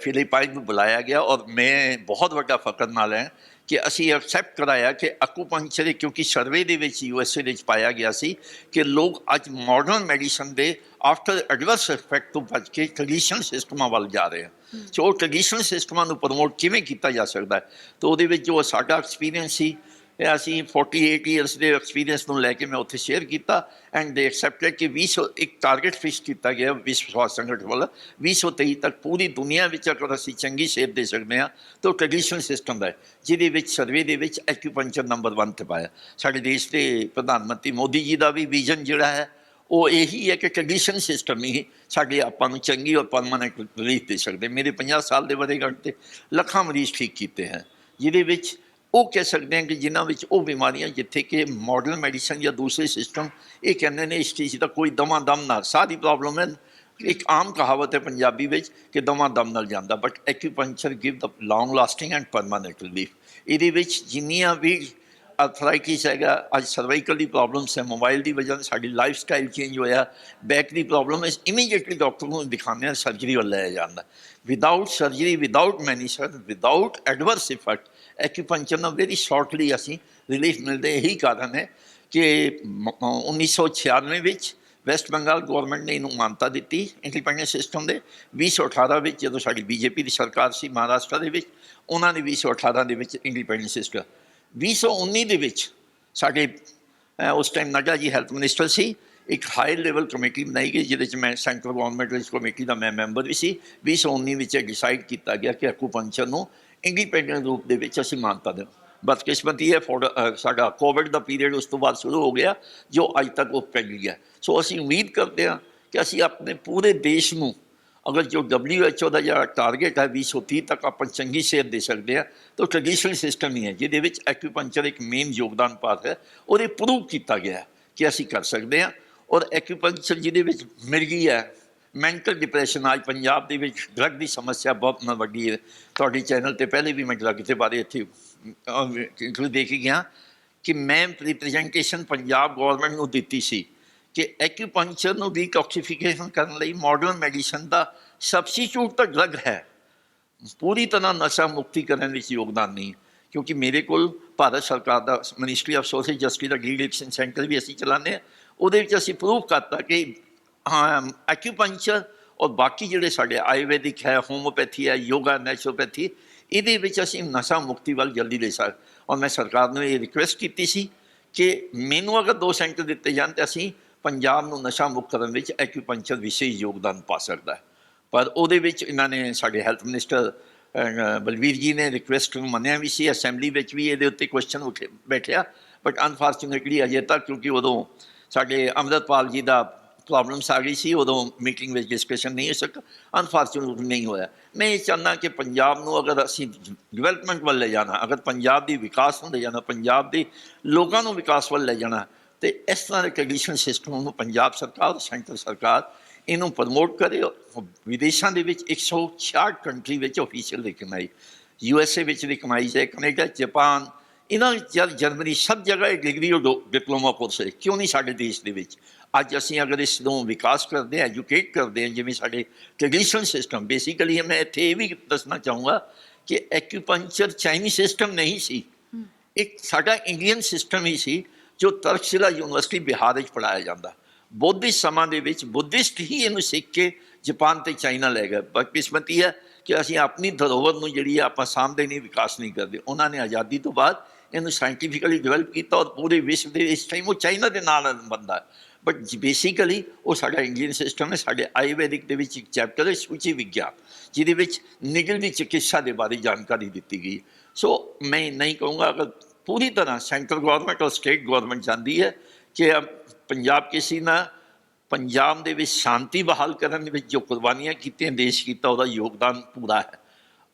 ਫਿਲੀਪਾਈਨ ਨੂੰ ਬੁਲਾਇਆ ਗਿਆ ਔਰ ਮੈਂ ਬਹੁਤ ਵੱਡਾ ਫਕਰ ਨਾਲ ਹੈ ਕਿ ਅਸੀਂ ਐਕਸੈਪਟ ਕਰਾਇਆ ਕਿ ਅਕੂਪੰਕਚਰ ਕਿਉਂਕਿ ਸਰਵੇ ਦੇ ਵਿੱਚ ਯੂਐਸਏ ਦੇ ਵਿੱਚ ਪਾਇਆ ਗਿਆ ਸੀ ਕਿ ਲੋਕ ਅੱਜ ਮਾਡਰਨ ਮੈਡੀਸਨ ਦੇ ਆਫਟਰ ਐਡਵਰਸ ਇਫੈਕਟ ਤੋਂ ਬਚ ਕੇ ਟ੍ਰੈਡੀਸ਼ਨਲ ਸਿਸਟਮਾਂ ਵੱਲ ਜਾ ਰਹੇ ਹਨ। ਸੋ ਟ੍ਰੈਡੀਸ਼ਨਲ ਸਿਸਟਮਾਂ ਨੂੰ ਪ੍ਰਮੋਟ ਕਿਵੇਂ ਕੀਤਾ ਜਾ ਸਕਦਾ ਹੈ? ਤਾਂ ਉਹਦੇ ਵਿੱਚ ਜੋ ਸਾਡਾ ਐਕਸਪੀਰੀਅੰਸ ਸੀ ਅਸੀਂ 48 ਇਅਰਸ ਦੇ ਐਕਸਪੀਰੀਅੰਸ ਨੂੰ ਲੈ ਕੇ ਮੈਂ ਉੱਥੇ ਸ਼ੇਅਰ ਕੀਤਾ ਐਂਡ ਦੇ ਐਕਸੈਪਟਡ ਕਿ 20 ਇੱਕ ਟਾਰਗੇਟ ਫਿਕਸ ਕੀਤਾ ਗਿਆ ਵਿਸ਼ਵ ਸਵਾਸਥ ਸੰਗਠਨ ਵੱਲੋਂ। 2023 ਤੱਕ ਪੂਰੀ ਦੁਨੀਆ ਵਿੱਚ ਅਗਰ ਅਸੀਂ ਚੰਗੀ ਸ਼ੇਪ ਦੇ ਸਕਦੇ ਹਾਂ, ਤਾਂ ਟ੍ਰੈਡੀਸ਼ਨਲ ਸਿਸਟਮ ਦਾ ਜਿਹਦੇ ਵਿੱਚ ਸਰਵੇ ਦੇ ਵਿੱਚ ਐਕਿਊਪੰਕਚਰ ਨੰਬਰ 1 ਤੇ ਪਾਇਆ। ਸਾਡੇ ਦੇਸ਼ ਦੇ ਪ੍ਰਧਾਨ ਮੰਤਰੀ ਮੋਦੀ ਜੀ ਦਾ ਵੀ ਵਿਜ਼ਨ ਜਿਹੜਾ ਹੈ, ਉਹ ਇਹੀ ਹੈ ਕਿ ਕੰਡੀਸ਼ਨ ਸਿਸਟਮ ਹੀ ਸਾਡੇ ਆਪਾਂ ਨੂੰ ਚੰਗੀ ਔਰ ਪਰਮਾਨੈਂਟ ਰਿਲੀਫ ਦੇ ਸਕਦੇ। ਮੇਰੇ 50 ਸਾਲ ਦੇ ਵਰੇਗੰਢ ਤੇ ਲੱਖਾਂ ਮਰੀਜ਼ ਠੀਕ ਕੀਤੇ ਹਨ, ਜਿਹਦੇ ਵਿੱਚ ਉਹ ਕਹਿ ਸਕਦੇ ਹਾਂ ਕਿ ਜਿਨ੍ਹਾਂ ਵਿੱਚ ਉਹ ਬਿਮਾਰੀਆਂ, ਜਿੱਥੇ ਕਿ ਮਾਡਰਨ ਮੈਡੀਸਨ ਜਾਂ ਦੂਸਰੇ ਸਿਸਟਮ ਇਹ ਕਹਿੰਦੇ ਨੇ ਇਸ ਚੀਜ਼ ਦਾ ਕੋਈ ਦਮਾ ਦਮ ਨਾਲ ਸਾਰੀ ਪ੍ਰੋਬਲਮ ਹੈ। ਇੱਕ ਆਮ ਕਹਾਵਤ ਹੈ ਪੰਜਾਬੀ ਵਿੱਚ ਕਿ ਦਮਾ ਦਮ ਨਾਲ ਜਾਂਦਾ but acupuncture give the long lasting and permanent relief ਇਹਦੇ ਵਿੱਚ ਜਿੰਨੀਆਂ ਵੀ ਅਰਥਰਾਈਟਿਸ ਹੈਗਾ, ਅੱਜ ਸਰਵਾਈਕਲ ਦੀ ਪ੍ਰੋਬਲਮਸ ਹੈ ਮੋਬਾਈਲ ਦੀ ਵਜ੍ਹਾ ਨਾਲ ਸਾਡੀ ਲਾਈਫ ਸਟਾਈਲ ਚੇਂਜ ਹੋਇਆ ਬੈਕ ਦੀ ਪ੍ਰੋਬਲਮ ਇਸ ਇਮੀਡੀਏਟਲੀ ਡਾਕਟਰ ਨੂੰ ਦਿਖਾਉਂਦੇ ਹਾਂ ਸਰਜਰੀ ਵੱਲ ਲੈ ਜਾਂਦਾ ਵਿਦਆਊਟ ਸਰਜਰੀ ਵਿਦਆਊਟ ਮੈਨੀਸਰ ਵਿਦਆਊਟ ਐਡਵਰਸ ਇਫੈਕਟ ਐਕਿਊਪੰਕਚਰ ਨਾਲ ਵੈਰੀ ਸ਼ਾਰਟਲੀ ਅਸੀਂ ਰਿਲੀਫ ਮਿਲਦੇ ਇਹੀ ਕਾਰਨ ਹੈ ਕਿ ਮ- ਅ, 1996 ਵਿੱਚ ਵੈਸਟ ਬੰਗਾਲ ਗਵਰਨਮੈਂਟ ਨੇ ਇਹਨੂੰ ਮਾਨਤਾ ਦਿੱਤੀ ਇੰਡੀਪੈਂਡੈਂਟ ਸਿਸਟਮ ਦੇ। 2018 ਵਿੱਚ ਜਦੋਂ ਸਾਡੀ ਬੀਜੇਪੀ ਦੀ ਸਰਕਾਰ ਸੀ ਮਹਾਰਾਸ਼ਟਰ ਦੇ ਵਿੱਚ ਉਹਨਾਂ ਨੇ 2018 ਦੇ ਵਿੱਚ ਇੰਡੀਪੈਂਡੈਂਟ ਸਿਸਟਮ 2019 ਦੇ ਵਿੱਚ ਸਾਡੇ ਉਸ ਟਾਈਮ ਨੱਡਾ ਜੀ ਹੈਲਥ ਮਿਨਿਸਟਰ ਸੀ ਇੱਕ ਹਾਈ ਲੈਵਲ ਕਮੇਟੀ ਬਣਾਈ ਗਈ ਜਿਹਦੇ ਚ ਮੈਂ ਸੈਂਟਰਲ ਗਵਰਨਮੈਂਟ ਇਸ ਕਮੇਟੀ ਦਾ ਮੈਂ ਮੈਂਬਰ ਵੀ ਸੀ। 2019 ਵਿੱਚ ਡਿਸਾਈਡ ਕੀਤਾ ਗਿਆ ਕਿ ਐਕੂਪੰਕਚਰ ਨੂੰ ਇੰਡੀਪੈਂਡੈਂਟ ਰੂਪ ਦੇ ਵਿੱਚ ਅਸੀਂ ਮਾਨਤਾ ਦੇ ਬਦਕਿਸਮਤੀ ਹੈ ਫੋਰ ਸਾਡਾ ਕੋਵਿਡ ਦਾ ਪੀਰੀਅਡ ਉਸ ਤੋਂ ਬਾਅਦ ਸ਼ੁਰੂ ਹੋ ਗਿਆ, ਜੋ ਅੱਜ ਤੱਕ ਉਹ ਪੈਂਡਿੰਗ ਹੈ। ਸੋ ਅਸੀਂ ਉਮੀਦ ਕਰਦੇ ਹਾਂ ਕਿ ਅਸੀਂ ਆਪਣੇ ਪੂਰੇ ਦੇਸ਼ ਨੂੰ, ਅਗਰ ਜੋ WHO ਦਾ ਜਿਹੜਾ ਟਾਰਗੇਟ ਹੈ 2030 ਤੱਕ ਆਪਾਂ ਚੰਗੀ ਸਿਹਤ ਦੇ ਸਕਦੇ ਹਾਂ, ਤਾਂ ਟ੍ਰੈਡੀਸ਼ਨਲ ਸਿਸਟਮ ਹੀ ਹੈ, ਜਿਹਦੇ ਵਿੱਚ ਐਕੂਪੰਕਚਰ ਇੱਕ ਮੇਨ ਯੋਗਦਾਨ ਪਾਤ ਹੈ, ਉਹਦੇ ਪ੍ਰੂਵ ਕੀਤਾ ਗਿਆ ਕਿ ਅਸੀਂ ਕਰ ਸਕਦੇ ਹਾਂ। ਔਰ ਐਕੂਪੰਕਚਰ ਜਿਹਦੇ ਵਿੱਚ ਮਿਰਗੀ ਹੈ ਮੈਂਟਲ ਡਿਪਰੈਸ਼ਨ ਅੱਜ ਪੰਜਾਬ ਦੇ ਵਿੱਚ ਡਰੱਗ ਦੀ ਸਮੱਸਿਆ ਬਹੁਤ ਨਾ ਵੱਡੀ ਹੈ। ਤੁਹਾਡੀ ਚੈਨਲ ਤੇ ਪਹਿਲੇ ਵੀ ਮੈਂ ਡਰੱਗ ਦੇ ਬਾਰੇ ਇੱਥੇ ਇੰਟਰਵਿਊ ਦੇ ਗਿਆ ਕਿ ਮੈਂ ਰਿਪਰੈਜ਼ੈਂਟੇਸ਼ਨ ਪੰਜਾਬ ਗਵਰਨਮੈਂਟ ਨੂੰ ਦਿੱਤੀ ਸੀ ਕਿ ਐਕੂਪੰਕਚਰ ਨੂੰ ਡੀਟੌਕਸੀਫਿਕੇਸ਼ਨ ਕਰਨ ਲਈ ਮਾਡਰਨ ਮੈਡੀਸਨ ਦਾ ਸਬਸਟੀਟਿਊਟ ਤਾਂ ਡਰੱਗ ਹੈ। ਪੂਰੀ ਤਰ੍ਹਾਂ ਨਸ਼ਾ ਮੁਕਤੀ ਕਰਨ ਵਿੱਚ ਯੋਗਦਾਨ ਨਹੀਂ ਕਿਉਂਕਿ ਮੇਰੇ ਕੋਲ ਭਾਰਤ ਸਰਕਾਰ ਦਾ ਮਿਨਿਸਟਰੀ ਆਫ ਸੋਸ਼ਲ ਜਸਟਿਸ ਦਾ ਡੀਡਿਕਸ਼ਨ ਸੈਂਟਰ ਵੀ ਅਸੀਂ ਚਲਾਉਂਦੇ ਹਾਂ। ਉਹਦੇ ਵਿੱਚ ਅਸੀਂ ਪ੍ਰੂਫ ਕਰਤਾ ਕਿ ਹਾਂ ਐਕੂਪੰਕਚਰ ਔਰ ਬਾਕੀ ਜਿਹੜੇ ਸਾਡੇ ਆਯੁਰਵੈਦਿਕ ਹੈ ਹੋਮੋਪੈਥੀ ਹੈ ਯੋਗਾ ਨੈਚੁਰੋਪੈਥੀ ਇਹਦੇ ਵਿੱਚ ਅਸੀਂ ਨਸ਼ਾ ਮੁਕਤੀ ਵੱਲ ਜਲਦੀ ਲੈ ਸਕ ਔਰ ਮੈਂ ਸਰਕਾਰ ਨੂੰ ਇਹ ਰਿਕੁਐਸਟ ਕੀਤੀ ਸੀ ਕਿ ਮੈਨੂੰ ਅਗਰ ਦੋ ਸੈਂਟਰ ਦਿੱਤੇ ਜਾਣ ਤੇ ਅਸੀਂ ਪੰਜਾਬ ਨੂੰ ਨਸ਼ਾ ਮੁਕਤ ਕਰਨ ਵਿੱਚ ਐਕੂਪੰਕਚਰ ਵਿਸ਼ੇਸ਼ ਯੋਗਦਾਨ ਪਾ ਸਕਦਾ ਹੈ। ਪਰ ਉਹਦੇ ਵਿੱਚ ਇਹਨਾਂ ਨੇ ਸਾਡੇ ਹੈਲਥ ਮਿਨਿਸਟਰ ਅਹ, ਬਲਵੀਰ ਜੀ ਨੇ ਰਿਕੁਐਸਟ ਨੂੰ ਮੰਨਿਆ ਵੀ ਸੀ ਅਸੈਂਬਲੀ ਵਿੱਚ ਵੀ ਇਹਦੇ ਉੱਤੇ ਕੁਐਸਚਨ ਉੱਠੇ ਬੈਠਿਆ ਬਟ ਅਨਫੋਰਚੂਨੇਟਲੀ ਅਜੇ ਤੱਕ ਕਿਉਂਕਿ ਉਦੋਂ ਸਾਡੇ ਅੰਮ੍ਰਿਤਪਾਲ ਜੀ ਦਾ ਪ੍ਰੋਬਲਮਸ ਆ ਗਈ ਸੀ, ਉਦੋਂ ਮੀਟਿੰਗ ਵਿੱਚ ਡਿਸਕਸ਼ਨ ਨਹੀਂ ਹੋ ਸਕ ਅਨਫੋਰਚੂਨੇਟਲੀ ਨਹੀਂ ਹੋਇਆ। ਮੈਂ ਇਹ ਚਾਹੁੰਦਾ ਕਿ ਪੰਜਾਬ ਨੂੰ ਅਗਰ ਅਸੀਂ ਡਿਵੈਲਪਮੈਂਟ ਵੱਲ ਲੈ ਜਾਣਾ, ਅਗਰ ਪੰਜਾਬ ਦੀ ਵਿਕਾਸ ਨੂੰ ਲੈ ਜਾਣਾ, ਪੰਜਾਬ ਦੇ ਲੋਕਾਂ ਨੂੰ ਵਿਕਾਸ ਵੱਲ ਲੈ ਜਾਣਾ, ਤੇ ਇਸ ਤਰ੍ਹਾਂ ਦੇ ਟ੍ਰੈਡੀਸ਼ਨਲ ਸਿਸਟਮ ਨੂੰ ਪੰਜਾਬ ਸਰਕਾਰ, ਸੈਂਟਰ ਸਰਕਾਰ ਇਹਨੂੰ ਪ੍ਰਮੋਟ ਕਰੇ ਵਿਦੇਸ਼ਾਂ ਦੇ ਵਿੱਚ 166 ਕੰਟਰੀ ਵਿੱਚ ਆਫੀਸ਼ੀਅਲ ਦੀ ਕਮਾਈ ਯੂ ਐਸ ਏ ਵਿੱਚ ਵੀ ਕਮਾਈ ਹੈ ਕੈਨੇਡਾ, ਜਾਪਾਨ, ਇਹਨਾਂ ਜਦ ਜਰਮਨੀ ਸਭ ਜਗ੍ਹਾ ਇਹ ਡਿਗਰੀ ਔਰ ਡਿਪਲੋਮਾ ਕੋਰਸ ਹੈ, ਕਿਉਂ ਨਹੀਂ ਸਾਡੇ ਦੇਸ਼ ਦੇ ਵਿੱਚ? ਅੱਜ ਅਸੀਂ ਅਗਰ ਇਸ ਨੂੰ ਵਿਕਾਸ ਕਰਦੇ ਹਾਂ ਐਜੂਕੇਟ ਕਰਦੇ ਹਾਂ ਜਿਵੇਂ ਸਾਡੇ ਟ੍ਰੈਡੀਸ਼ਨਲ ਸਿਸਟਮ ਬੇਸਿਕਲੀ ਮੈਂ ਇੱਥੇ ਇਹ ਵੀ ਦੱਸਣਾ ਚਾਹੂੰਗਾ ਕਿ ਐਕੂਪੰਕਚਰ ਚਾਈਨੀਜ਼ ਸਿਸਟਮ ਨਹੀਂ ਸੀ। ਇੱਕ ਸਾਡਾ ਇੰਡੀਅਨ ਸਿਸਟਮ ਹੀ ਸੀ ਜੋ ਤਰਕਸ਼ਿਲਾ ਯੂਨੀਵਰਸਿਟੀ ਬਿਹਾਰ ਵਿੱਚ ਪੜਾਇਆ ਜਾਂਦਾ। ਬੁੱਧਿਸਟ ਸਮਾਂ ਦੇ ਵਿੱਚ ਬੁੱਧਿਸਟ ਹੀ ਇਹਨੂੰ ਸਿੱਖ ਕੇ ਜਾਪਾਨ ਤੇ ਚਾਈਨਾ ਲੈ ਗਏ। ਪਰ ਕਿਸਮਤੀ ਹੈ ਕਿ ਅਸੀਂ ਆਪਣੀ ਧਰੋਵਰ ਨੂੰ ਜਿਹੜੀ ਆ ਆਪਾਂ ਸਾਂਭਦੇ ਨਹੀਂ ਵਿਕਾਸ ਨਹੀਂ ਕਰਦੇ। ਉਹਨਾਂ ਨੇ ਆਜ਼ਾਦੀ ਤੋਂ ਬਾਅਦ ਇਹਨੂੰ ਸਾਇੰਟੀਫਿਕਲੀ ਡਿਵੈਲਪ ਕੀਤਾ ਔਰ ਪੂਰੇ ਵਿਸ਼ਵ ਦੇ ਇਸ ਟਾਈਮ ਉਹ ਚਾਈਨਾ ਦੇ ਨਾਲ ਬੰਦਾ ਬਟ ਬੇਸਿਕਲੀ ਉਹ ਸਾਡਾ ਇੰਡੀਅਨ ਸਿਸਟਮ ਹੈ, ਸਾਡੇ ਆਯੁਰਵੈਦਿਕ ਦੇ ਵਿੱਚ ਇੱਕ ਚੈਪਟਰ ਹੈ, ਸੂਚੀ ਵਿਗਿਆਨ, ਜਿਹਦੇ ਵਿੱਚ ਨਿਗਲ ਚਿਕਿਤਸਾ ਦੇ ਬਾਰੇ ਜਾਣਕਾਰੀ ਦਿੱਤੀ ਗਈ ਸੋ ਮੈਂ ਨਹੀਂ ਕਹੂੰਗਾ, ਅਗਰ ਪੂਰੀ ਤਰ੍ਹਾਂ ਸੈਂਟਰਲ ਗਵਰਨਮੈਂਟ ਔਰ ਸਟੇਟ ਗਵਰਨਮੈਂਟ ਚਾਹੁੰਦੀ ਹੈ ਕਿ ਪੰਜਾਬ ਕਿਸੇ ਨਾ ਪੰਜਾਬ ਦੇ ਵਿੱਚ ਸ਼ਾਂਤੀ ਬਹਾਲ ਕਰਨ ਦੇ ਵਿੱਚ ਜੋ ਕੁਰਬਾਨੀਆਂ ਕੀਤੀਆਂ, ਦੇਸ਼ ਕੀਤਾ, ਉਹਦਾ ਯੋਗਦਾਨ ਪੂਰਾ ਹੈ।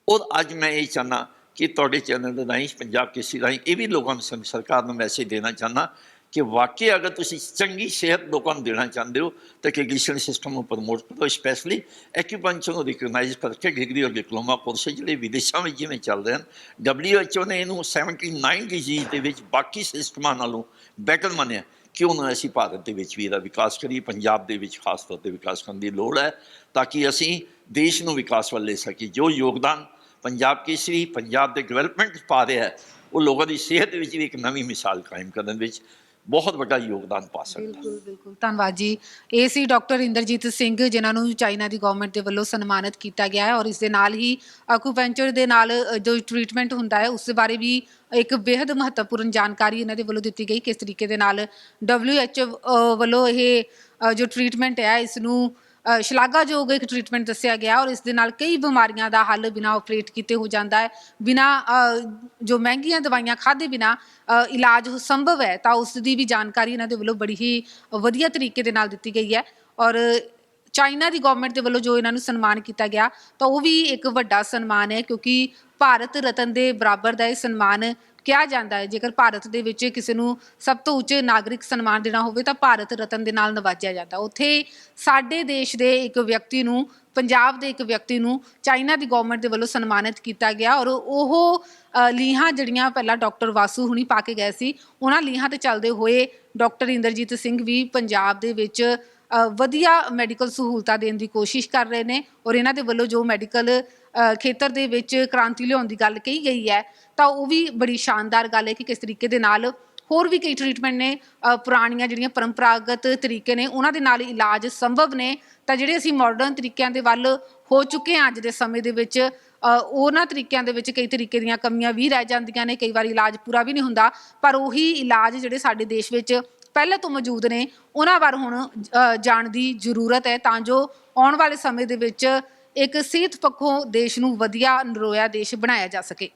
ਔਰ ਅੱਜ ਮੈਂ ਇਹ ਚਾਹੁੰਦਾ ਕਿ ਤੁਹਾਡੇ ਚੈਨਲ ਦੇ ਰਾਹੀਂ, ਪੰਜਾਬ ਕਿਸੇ ਰਾਹੀਂ ਇਹ ਵੀ ਲੋਕਾਂ ਨੂੰ ਸਰਕਾਰ ਨੂੰ ਮੈਸੇਜ ਦੇਣਾ ਚਾਹੁੰਦਾ ਕਿ ਵਾਕਈ ਅਗਰ ਤੁਸੀਂ ਚੰਗੀ ਸਿਹਤ ਲੋਕਾਂ ਨੂੰ ਦੇਣਾ ਚਾਹੁੰਦੇ ਹੋ, ਤਾਂ ਟ੍ਰੈਡੀਸ਼ਨਲ ਸਿਸਟਮ ਨੂੰ ਪ੍ਰਮੋਟ ਕਰੋ ਸਪੈਸ਼ਲੀ ਐਕਿਊਪੰਕਚਰ ਨੂੰ ਰਿਕਗਨਾਈਜ਼ ਕਰਕੇ ਡਿਗਰੀ ਔਰ ਡਿਪਲੋਮਾ ਕੋਰਸ ਜਿਹੜੇ ਵਿਦੇਸ਼ਾਂ ਵਿੱਚ ਜਿਵੇਂ ਚੱਲਦੇ ਹਨ, WHO ਨੇ ਇਹਨੂੰ 79 ਡਿਜ਼ੀਜ਼ ਦੇ ਵਿੱਚ ਬਾਕੀ ਸਿਸਟਮਾਂ ਨਾਲੋਂ ਬੈਟਰ ਮੰਨਿਆ। ਕਿਉਂ ਨਾ ਅਸੀਂ ਭਾਰਤ ਦੇ ਵਿੱਚ ਵੀ ਇਹਦਾ ਵਿਕਾਸ ਕਰੀਏ, ਪੰਜਾਬ ਦੇ ਵਿੱਚ ਖਾਸ ਤੌਰ ਤੇ ਵਿਕਾਸ ਕਰਨ ਦੀ ਲੋੜ ਹੈ, ਤਾਂ ਕਿ ਅਸੀਂ ਦੇਸ਼ ਨੂੰ ਵਿਕਾਸ ਵੱਲ ਲੈ ਸਕੀਏ। ਜੋ ਯੋਗਦਾਨ ਪੰਜਾਬ ਕੇਸਰੀ, ਪੰਜਾਬ ਦੇ ਡਿਵੈਲਪਮੈਂਟ ਪਾ ਰਿਹਾ ਹੈ, ਉਹ ਲੋਕਾਂ ਦੀ ਸਿਹਤ ਵਿੱਚ ਵੀ ਇੱਕ ਨਵੀਂ ਮਿਸਾਲ ਕਾਇਮ ਕਰਨ ਵਿੱਚ ਬਹੁਤ ਵੱਡਾ ਯੋਗਦਾਨ ਪਾ ਸਕਦਾ। ਬਿਲਕੁਲ ਬਿਲਕੁਲ। ਧੰਨਵਾਦ ਜੀ। ਇਹ ਸੀ ਡਾਕਟਰ ਇੰਦਰਜੀਤ ਸਿੰਘ ਜਿਨ੍ਹਾਂ ਨੂੰ ਚਾਈਨਾ ਦੀ ਗਵਰਨਮੈਂਟ ਦੇ ਵੱਲੋਂ ਸਨਮਾਨਿਤ ਕੀਤਾ ਗਿਆ ਹੈ ਔਰ ਇਸ ਦੇ ਨਾਲ ਹੀ ਅਕੂਪੰਚਰ ਦੇ ਨਾਲ ਅ, ਜੋ ਟ੍ਰੀਟਮੈਂਟ ਹੁੰਦਾ ਹੈ ਉਸ ਬਾਰੇ ਵੀ ਇੱਕ ਬੇहद ਮਹੱਤਵਪੂਰਨ ਜਾਣਕਾਰੀ ਇਹਨਾਂ ਦੇ ਵੱਲੋਂ ਦਿੱਤੀ ਗਈ। ਕਿਸ ਤਰੀਕੇ ਦੇ ਨਾਲ WHO ਵੱਲੋਂ ਇਹ ਅ, ਜੋ ਟ੍ਰੀਟਮੈਂਟ ਹੈ ਇਸ ਨੂੰ ਅ, ਸ਼ਲਾਘਾਯੋਗ ਇੱਕ ਟ੍ਰੀਟਮੈਂਟ ਦੱਸਿਆ ਗਿਆ ਔਰ ਇਸ ਦੇ ਨਾਲ ਕਈ ਬਿਮਾਰੀਆਂ ਦਾ ਹੱਲ ਬਿਨਾ ਆਪਰੇਟ ਕੀਤੇ ਹੋ ਜਾਂਦਾ ਹੈ। ਬਿਨਾ ਜੋ ਮਹਿੰਗੀਆਂ ਦਵਾਈਆਂ ਖਾਦੇ ਬਿਨਾ ਇਲਾਜ ਹੋ ਸੰਭਵ ਹੈ ਤਾਂ ਉਸ ਦੀ ਵੀ ਜਾਣਕਾਰੀ ਇਹਨਾਂ ਦੇ ਵੱਲੋਂ ਬੜੀ ਹੀ ਵਧੀਆ ਤਰੀਕੇ ਦੇ ਨਾਲ ਦਿੱਤੀ ਗਈ ਹੈ। ਔਰ ਚਾਈਨਾ ਦੀ ਗਵਰਨਮੈਂਟ ਦੇ ਵੱਲੋਂ ਜੋ ਇਹਨਾਂ ਨੂੰ ਸਨਮਾਨ ਕੀਤਾ ਗਿਆ ਤਾਂ ਉਹ ਵੀ ਇੱਕ ਵੱਡਾ ਸਨਮਾਨ ਹੈ ਕਿਉਂਕਿ ਭਾਰਤ ਰਤਨ ਦੇ ਬਰਾਬਰ ਦਾ ਇਹ ਸਨਮਾਨ ਕਿਹਾ ਜਾਂਦਾ ਹੈ, ਜੇਕਰ ਭਾਰਤ ਦੇ ਵਿੱਚ ਕਿਸੇ ਨੂੰ ਸਭ ਤੋਂ ਉੱਚ ਨਾਗਰਿਕ ਸਨਮਾਨ ਦੇਣਾ ਹੋਵੇ, ਤਾਂ ਭਾਰਤ ਰਤਨ ਦੇ ਨਾਲ ਨਵਾਜਿਆ ਜਾਂਦਾ ਉੱਥੇ ਸਾਡੇ ਦੇਸ਼ ਦੇ ਇੱਕ ਵਿਅਕਤੀ ਨੂੰ, ਪੰਜਾਬ ਦੇ ਇੱਕ ਵਿਅਕਤੀ ਨੂੰ ਚਾਈਨਾ ਦੀ ਗਵਰਨਮੈਂਟ ਦੇ ਵੱਲੋਂ ਸਨਮਾਨਿਤ ਕੀਤਾ ਗਿਆ ਔਰ ਉਹ ਲੀਹਾਂ ਜਿਹੜੀਆਂ ਪਹਿਲਾਂ ਡਾਕਟਰ ਵਾਸੂ ਹੁਣੀ ਪਾ ਕੇ ਗਏ ਸੀ, ਉਹਨਾਂ ਲੀਹਾਂ ਤੇ ਚੱਲਦੇ ਹੋਏ ਡਾਕਟਰ ਇੰਦਰਜੀਤ ਸਿੰਘ ਵੀ ਪੰਜਾਬ ਦੇ ਵਿੱਚ ਵਧੀਆ ਮੈਡੀਕਲ ਸਹੂਲਤਾਂ ਦੇਣ ਦੀ ਕੋਸ਼ਿਸ਼ ਕਰ ਰਹੇ ਨੇ ਔਰ ਇਹਨਾਂ ਦੇ ਵੱਲੋਂ ਜੋ ਮੈਡੀਕਲ ਖੇਤਰ ਦੇ ਵਿੱਚ ਕ੍ਰਾਂਤੀ ਲਿਆਉਣ ਦੀ ਗੱਲ ਕਹੀ ਗਈ ਹੈ, ਤਾਂ ਉਹ ਵੀ ਬੜੀ ਸ਼ਾਨਦਾਰ ਗੱਲ ਹੈ ਕਿ ਕਿਸ ਤਰੀਕੇ ਦੇ ਨਾਲ ਹੋਰ ਵੀ ਕਈ ਟ੍ਰੀਟਮੈਂਟ ਨੇ ਪੁਰਾਣੀਆਂ ਜਿਹੜੀਆਂ ਪਰੰਪਰਾਗਤ ਤਰੀਕੇ ਨੇ, ਉਹਨਾਂ ਦੇ ਨਾਲ ਇਲਾਜ ਸੰਭਵ ਨੇ। ਤਾਂ ਜਿਹੜੇ ਅਸੀਂ ਮਾਡਰਨ ਤਰੀਕਿਆਂ ਦੇ ਵੱਲ ਹੋ ਚੁੱਕੇ ਹਾਂ ਅੱਜ ਦੇ ਸਮੇਂ ਦੇ ਵਿੱਚ ਉਹਨਾਂ ਤਰੀਕਿਆਂ ਦੇ ਵਿੱਚ ਕਈ ਤਰੀਕੇ ਦੀਆਂ ਕਮੀਆਂ ਵੀ ਰਹਿ ਜਾਂਦੀਆਂ ਨੇ, ਕਈ ਵਾਰ ਇਲਾਜ ਪੂਰਾ ਵੀ ਨਹੀਂ ਹੁੰਦਾ, ਪਰ ਉਹੀ ਇਲਾਜ ਜਿਹੜੇ ਸਾਡੇ ਦੇਸ਼ ਵਿੱਚ ਪਹਿਲਾਂ ਤੋਂ ਮੌਜੂਦ ਨੇ, ਉਹਨਾਂ ਬਾਰੇ ਹੁਣ ਜਾਣ ਦੀ ਜ਼ਰੂਰਤ ਹੈ। ਤਾਂ ਜੋ ਆਉਣ ਵਾਲੇ ਸਮੇਂ ਦੇ ਵਿੱਚ ਇੱਕ ਸਿਹਤ ਪੱਖੋਂ ਦੇਸ਼ ਨੂੰ ਵਧੀਆ ਨਰੋਇਆ ਦੇਸ਼ ਬਣਾਇਆ ਜਾ ਸਕੇ।